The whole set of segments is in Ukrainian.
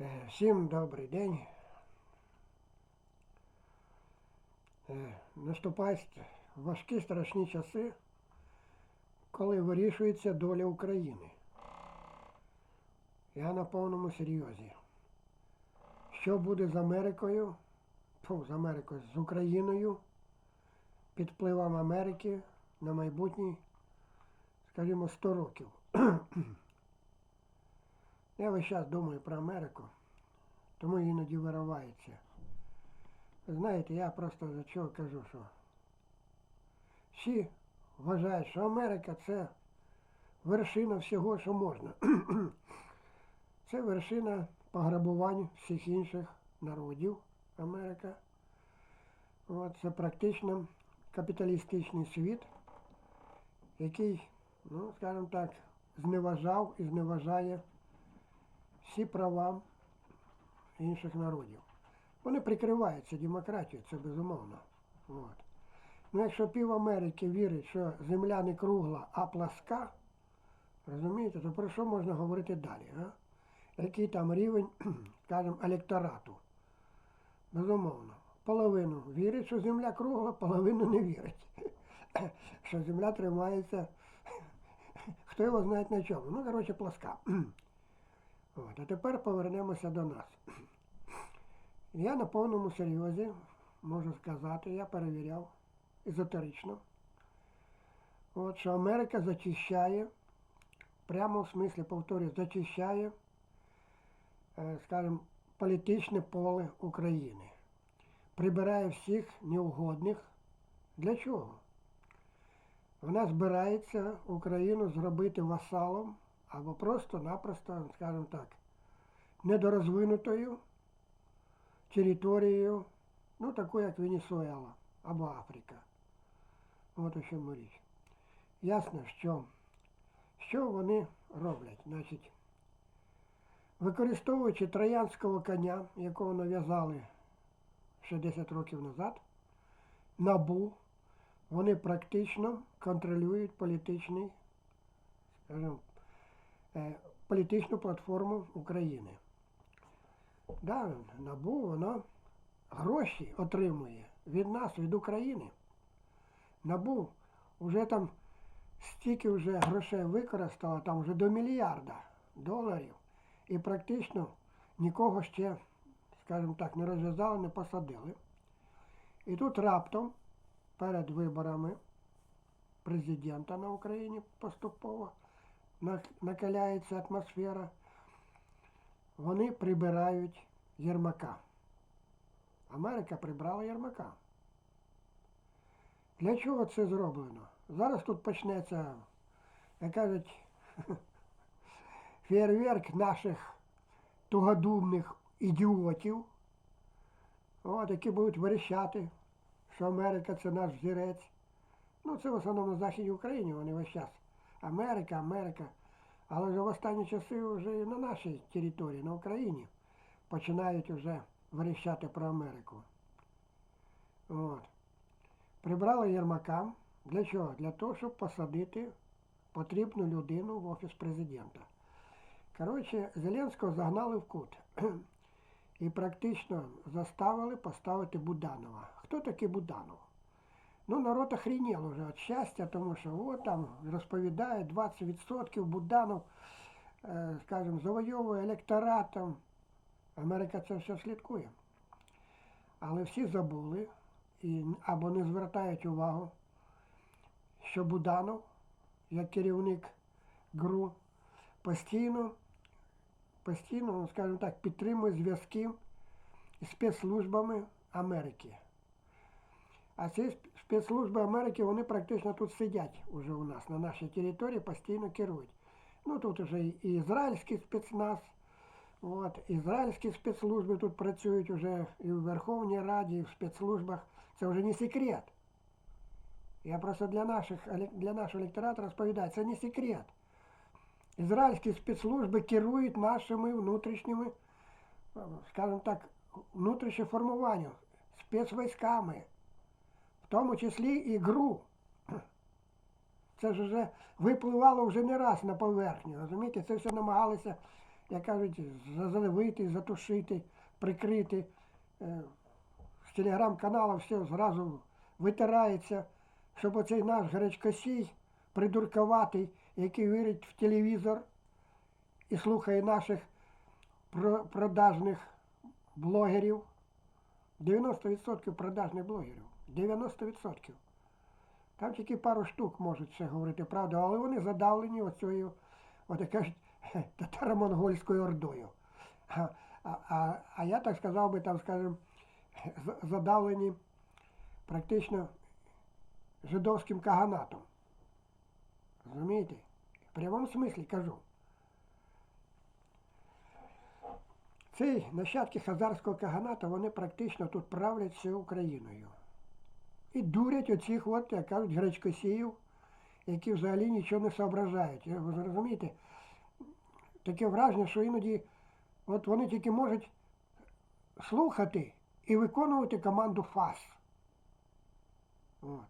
Е, Всім добрий день. Е, Наступають важкі страшні часи, коли вирішується доля України. Я на повному серйозі. Що буде з Америкою, фу, з Америкою, з Україною, під впливом Америки на майбутні, скажімо, 100 років. Я весь час думаю про Америку, тому іноді виривається. Ви Знаєте, я просто за чого кажу, що всі вважають, що Америка це вершина всього, що можна. Це вершина пограбувань всіх інших народів Америка. От, це практично капіталістичний світ, який, ну, скажімо так, зневажав і зневажає всі права інших народів. Вони прикриваються демократією, це безумовно. От. Ну, якщо пів Америки вірить, що земля не кругла, а пласка, розумієте, то про що можна говорити далі? А? Який там рівень, скажімо, електорату? Безумовно. Половину вірить, що земля кругла, половину не вірить. Що земля тримається, хто його знає на чому. Ну, коротше, пласка. От, а тепер повернемося до нас. Я на повному серйозі можу сказати, я перевіряв езотерично, от, що Америка зачищає, прямо в смислі, повторюю, зачищає, е, скажімо, політичне поле України. Прибирає всіх неугодних. Для чого? Вона збирається Україну зробити васалом або просто-напросто, скажімо так, недорозвинутою територією, ну, такою, як Венесуела або Африка. От у чому річ. Ясно, що, що вони роблять. Значить, використовуючи троянського коня, якого нав'язали ще 10 років назад, набу, вони практично контролюють політичний, скажімо, політичну платформу України. Да, НАБУ, воно гроші отримує від нас, від України. НАБУ вже там стільки вже грошей використало, там вже до мільярда доларів. І практично нікого ще, скажімо так, не розв'язали, не посадили. І тут раптом перед виборами президента на Україні поступово накаляється атмосфера, вони прибирають Єрмака. Америка прибрала Єрмака. Для чого це зроблено? Зараз тут почнеться, як кажуть, фейерверк наших тугодумних ідіотів, от, які будуть верещати, що Америка це наш взірець. Ну, це в основному на Західній Україні, вони весь час. Америка, Америка. Але вже в останні часи вже і на нашій території, на Україні, починають вже верещати про Америку. От. Прибрали Єрмака. Для чого? Для того, щоб посадити потрібну людину в офіс президента. Коротше, Зеленського загнали в кут. І практично заставили поставити Буданова. Хто такий Буданов? Ну, народ охренел уже від щастя, тому що от там розповідає 20% Буданов, е, скажімо, завойовує електоратом. Америка це все слідкує. Але всі забули і або не звертають увагу, що Буданов, як керівник ГРУ, постійно, постійно, скажімо так, підтримує зв'язки з спецслужбами Америки. А ці спецслужби Америки, вони практично тут сидять уже у нас, на нашій території, постійно керують. Ну тут вже і ізраїльський спецназ, от, ізраїльські спецслужби тут працюють уже і в Верховній Раді, і в спецслужбах. Це вже не секрет. Я просто для, наших, для нашого електорату розповідаю, це не секрет. Ізраїльські спецслужби керують нашими внутрішніми, скажімо так, внутрішнім формуванням, спецвійськами, тому числі і ГРУ. Це ж вже випливало вже не раз на поверхню, розумієте? Це все намагалися як кажуть, заливити, затушити, прикрити. Е, З телеграм-каналу все зразу витирається, щоб оцей наш гречкосій, придурковатий, який вірить в телевізор і слухає наших продажних блогерів. 90% продажних блогерів. 90%. Там тільки пару штук можуть ще говорити правду, але вони задавлені оцею, от як кажуть, татаро-монгольською ордою. А, а, а, а я так сказав би, там, скажімо, задавлені практично жидовським каганатом. Розумієте? В прямому смислі кажу. Цей нащадки хазарського каганата, вони практично тут правлять всю Україною. І дурять оцих, от, як кажуть, гречкосіїв, які взагалі нічого не соображають. Ви розумієте? Таке враження, що іноді от вони тільки можуть слухати і виконувати команду ФАС. От.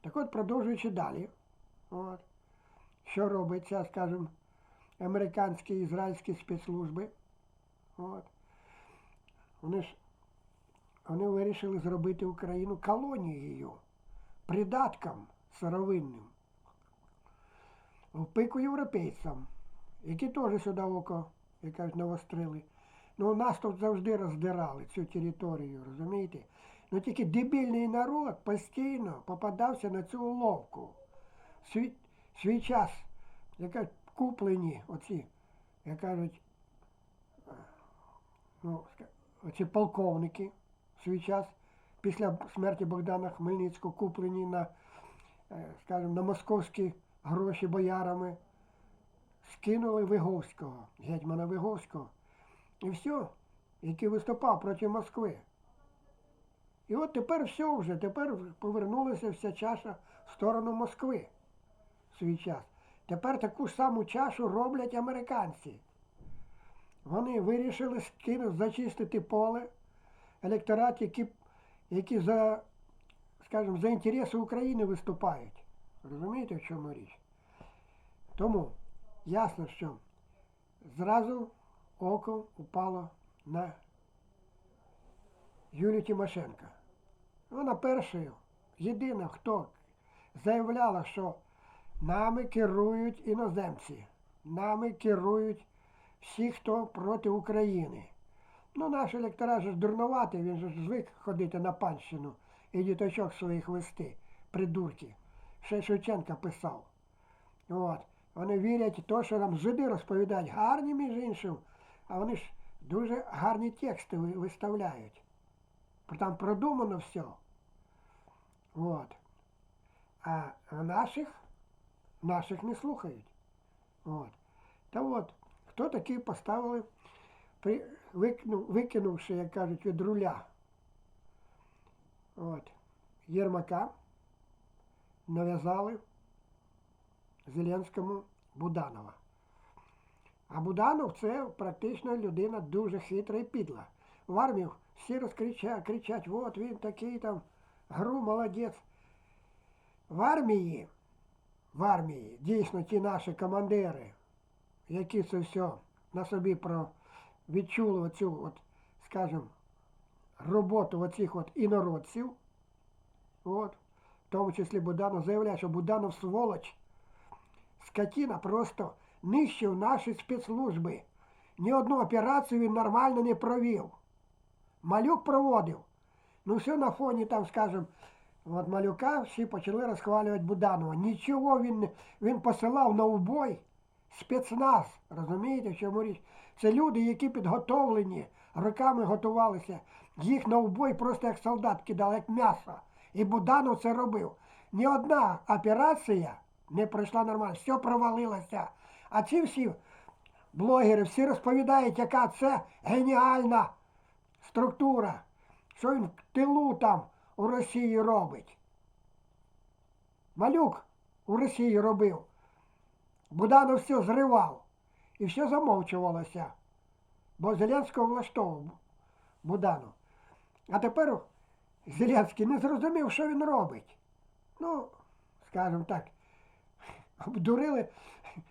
Так от, продовжуючи далі, от, що робиться, скажімо, американські і ізраїльські спецслужби. От. Вони ж вони вирішили зробити Україну колонією, придатком сировинним. В пику європейцям, які теж сюди око, як кажуть, навострили. Ну, нас тут завжди роздирали цю територію, розумієте? Ну тільки дебільний народ постійно попадався на цю уловку. Свій, свій час, як кажуть, куплені оці, як кажуть, ну, оці полковники свій час після смерті Богдана Хмельницького куплені на, е, скажімо, на московські гроші боярами, скинули Виговського, гетьмана Виговського. І все, який виступав проти Москви. І от тепер все вже, тепер повернулася вся чаша в сторону Москви в свій час. Тепер таку ж саму чашу роблять американці. Вони вирішили скинути, зачистити поле, електорат, які, які за, скажімо, за інтереси України виступають. Розумієте, в чому річ? Тому ясно, що зразу око упало на Юлію Тимошенко. Вона першою, єдина, хто заявляла, що нами керують іноземці, нами керують всі, хто проти України. Ну, наш електорат же дурнуватий, він же звик ходити на панщину і діточок своїх вести, придурки. Ще Шевченка писав. От. Вони вірять в те, що нам жиди розповідають гарні, між іншим, а вони ж дуже гарні тексти виставляють. Там продумано все. От. А наших, наших не слухають. От. Та от, хто такий поставили, при, викину, викинувши, як кажуть, від руля. От. Єрмака нав'язали Зеленському Буданова. А Буданов це практично людина дуже хитра і підла. В армію всі розкричать, кричать, от він такий там, гру, молодець. В армії, в армії дійсно ті наші командири, які це все на собі про відчули оцю, от, скажімо, роботу оцих от інородців, от, в тому числі Буданов заявляє, що Буданов сволоч, скотина просто нищив наші спецслужби. Ні одну операцію він нормально не провів. Малюк проводив. Ну все на фоні там, скажімо, от малюка всі почали розхвалювати Буданова. Нічого він, не- він посилав на убой спецназ. Розумієте, в чому річ? Це люди, які підготовлені, роками готувалися. Їх на убой просто як солдат кидали, як м'ясо. І Буданов це робив. Ні одна операція не пройшла нормально, все провалилося. А ці всі блогери всі розповідають, яка це геніальна структура, що він в тилу там у Росії робить. Малюк у Росії робив. Буданов все зривав. І все замовчувалося. Бо Зеленського влаштовував Буданов. А тепер Зеленський не зрозумів, що він робить. Ну, скажімо так, обдурили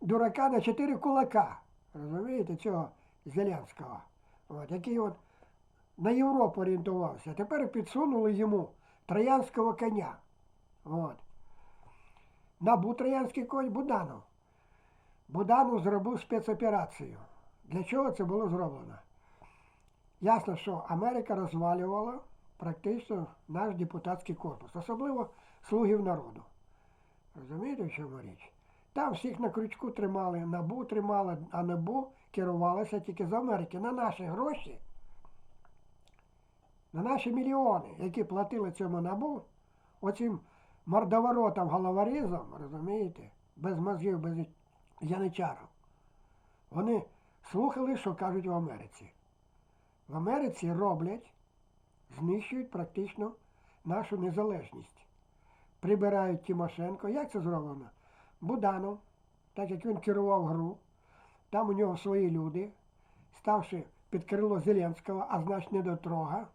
дурака на чотири кулака. Розумієте, цього Зеленського, от, який от на Європу орієнтувався. Тепер підсунули йому троянського коня. От. Набу троянський конь Буданов. Буданов зробив спецоперацію. Для чого це було зроблено? Ясно, що Америка розвалювала практично наш депутатський корпус, особливо слугів народу. Розумієте, в чому річ? Там всіх на крючку тримали, набу тримали, а набу керувалося тільки з Америки на наші гроші, на наші мільйони, які платили цьому набу, оцим мордоворотам головорізом, розумієте, без мозгів, без яничарів. Вони слухали, що кажуть в Америці. В Америці роблять, знищують практично нашу незалежність. Прибирають Тимошенко. Як це зроблено? Буданов, так як він керував гру, там у нього свої люди, ставши під крило Зеленського, а значить недотрога,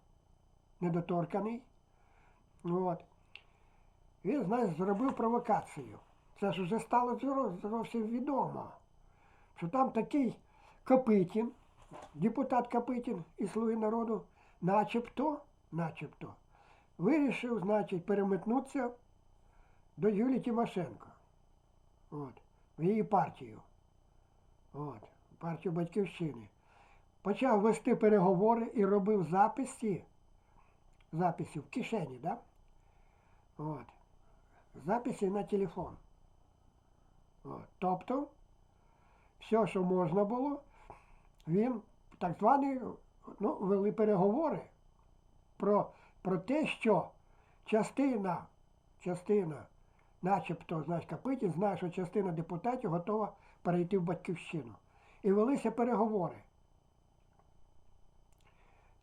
недоторканий. От. Він, знаєш, зробив провокацію. Це ж вже стало зовсім відомо, що там такий Копитін, депутат Копитін із Слуги народу, начебто, начебто, вирішив, значить, переметнутися до Юлії Тимошенко. От, в її партію. От, партію Батьківщини. Почав вести переговори і робив записи, записи в кишені, да? От. Записи на телефон. Тобто, все, що можна було, він так званий, ну, вели переговори про, про те, що частина, частина, начебто, знаєш, Капитін знає, що частина депутатів готова перейти в батьківщину. І велися переговори.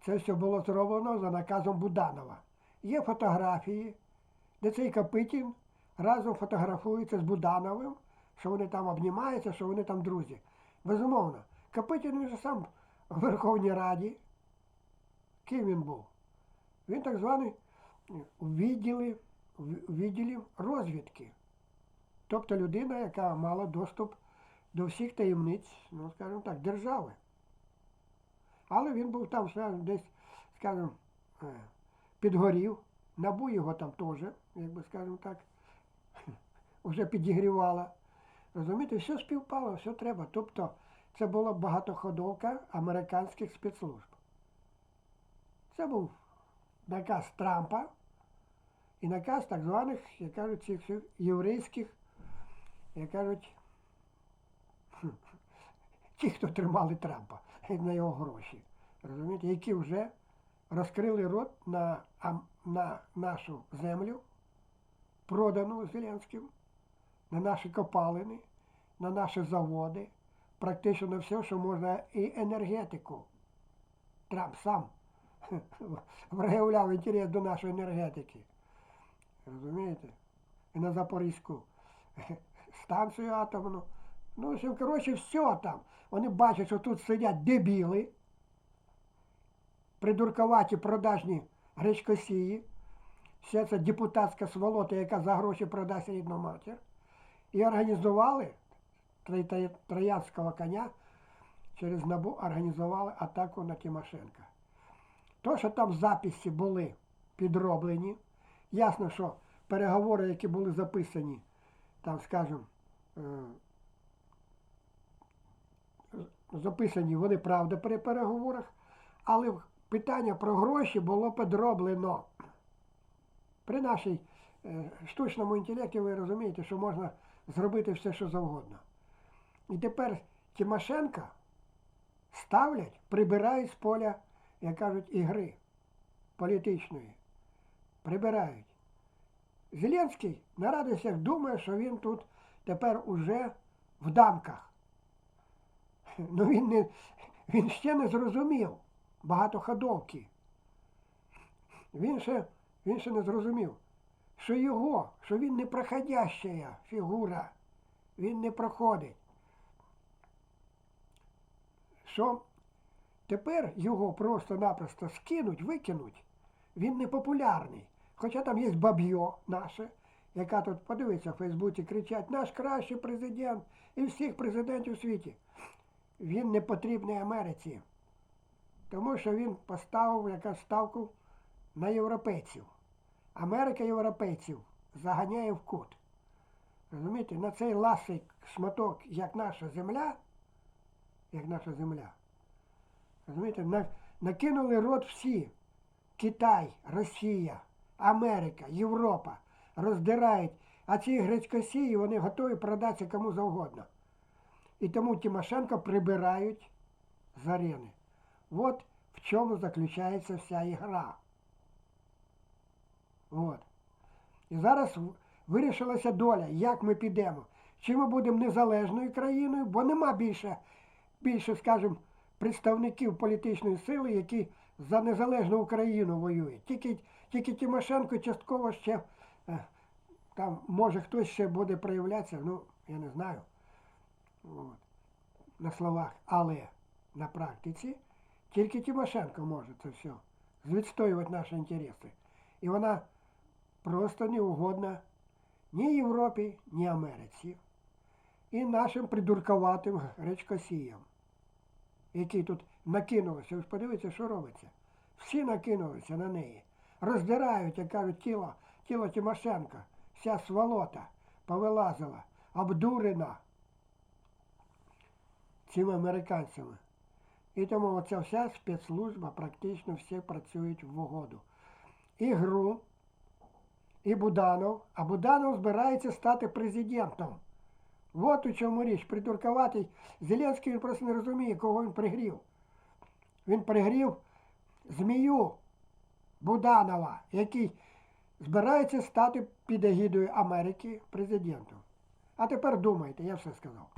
Це все було зроблено за наказом Буданова. Є фотографії, де цей Капитін разом фотографується з Будановим, що вони там обнімаються, що вони там друзі. Безумовно, Капитін він же сам в Верховній Раді. Ким він був? Він так званий відділі, у відділі розвідки. Тобто людина, яка мала доступ до всіх таємниць, ну, скажімо так, держави. Але він був там десь, скажімо, е, підгорів. Набу його там теж, як би скажімо так, вже підігрівала. Розумієте, все співпало, все треба. Тобто це була багатоходовка американських спецслужб. Це був наказ Трампа і наказ так званих, як кажуть, цих єврейських, як кажуть, ті, хто тримали Трампа на його гроші. Розумієте, які вже розкрили рот на, на нашу землю, продану Зеленським, на наші копалини, на наші заводи, практично на все, що можна, і енергетику. Трамп сам проявляв інтерес до нашої енергетики. Розумієте? І на Запорізьку станцію атомну. Ну, коротше, все там. Вони бачать, що тут сидять дебіли, придурковаті продажні гречкосії, вся ця депутатська сволота, яка за гроші продасть рідну матір, і організували Троя- троянського коня через набу організували атаку на Тимошенка. То, що там записи були підроблені, ясно, що переговори, які були записані, там, скажімо, е, записані вони правда при переговорах, але питання про гроші було підроблено. При нашій е, штучному інтелекті ви розумієте, що можна зробити все, що завгодно. І тепер Тимошенка ставлять, прибирають з поля, як кажуть, ігри політичної. Прибирають. Зеленський на радостях думає, що він тут тепер уже в дамках. Ну він, не, він ще не зрозумів багатоходовки. Він ще, він ще не зрозумів, що його, що він не проходящая фігура, він не проходить. Що тепер його просто-напросто скинуть, викинуть, він не популярний. Хоча там є баб'йо наше, яка тут, подивиться в Фейсбуці, кричать, наш кращий президент і всіх президентів у світі. він не потрібний Америці. Тому що він поставив якась ставку на європейців. Америка європейців заганяє в кут. Розумієте, на цей ласий шматок, як наша земля, як наша земля, розумієте, на, накинули рот всі. Китай, Росія, Америка, Європа роздирають, а ці гречкосії вони готові продатися кому завгодно. І тому Тимошенко прибирають з арени. От в чому заключається вся ігра. От. І зараз вирішилася доля, як ми підемо. Чи ми будемо незалежною країною, бо нема більше, більше, скажімо, представників політичної сили, які за незалежну Україну воюють. Тільки, тільки Тимошенко частково ще е, там може хтось ще буде проявлятися, ну, я не знаю. От. На словах, але на практиці тільки Тимошенко може це все відстоювати наші інтереси. І вона просто не угодна ні Європі, ні Америці. І нашим придурковатим гречкосіям, які тут накинулися. Ви ж подивіться, що робиться. Всі накинулися на неї. Роздирають, як кажуть, тіло, тіло Тимошенка. Вся сволота повилазила, обдурена цими американцями. І тому оця вся спецслужба практично всі працюють в угоду. І ГРУ, і Буданов, а Буданов збирається стати президентом. От у чому річ. Придуркуватий Зеленський він просто не розуміє, кого він пригрів. Він пригрів змію Буданова, який збирається стати під егідою Америки президентом. А тепер думайте, я все сказав.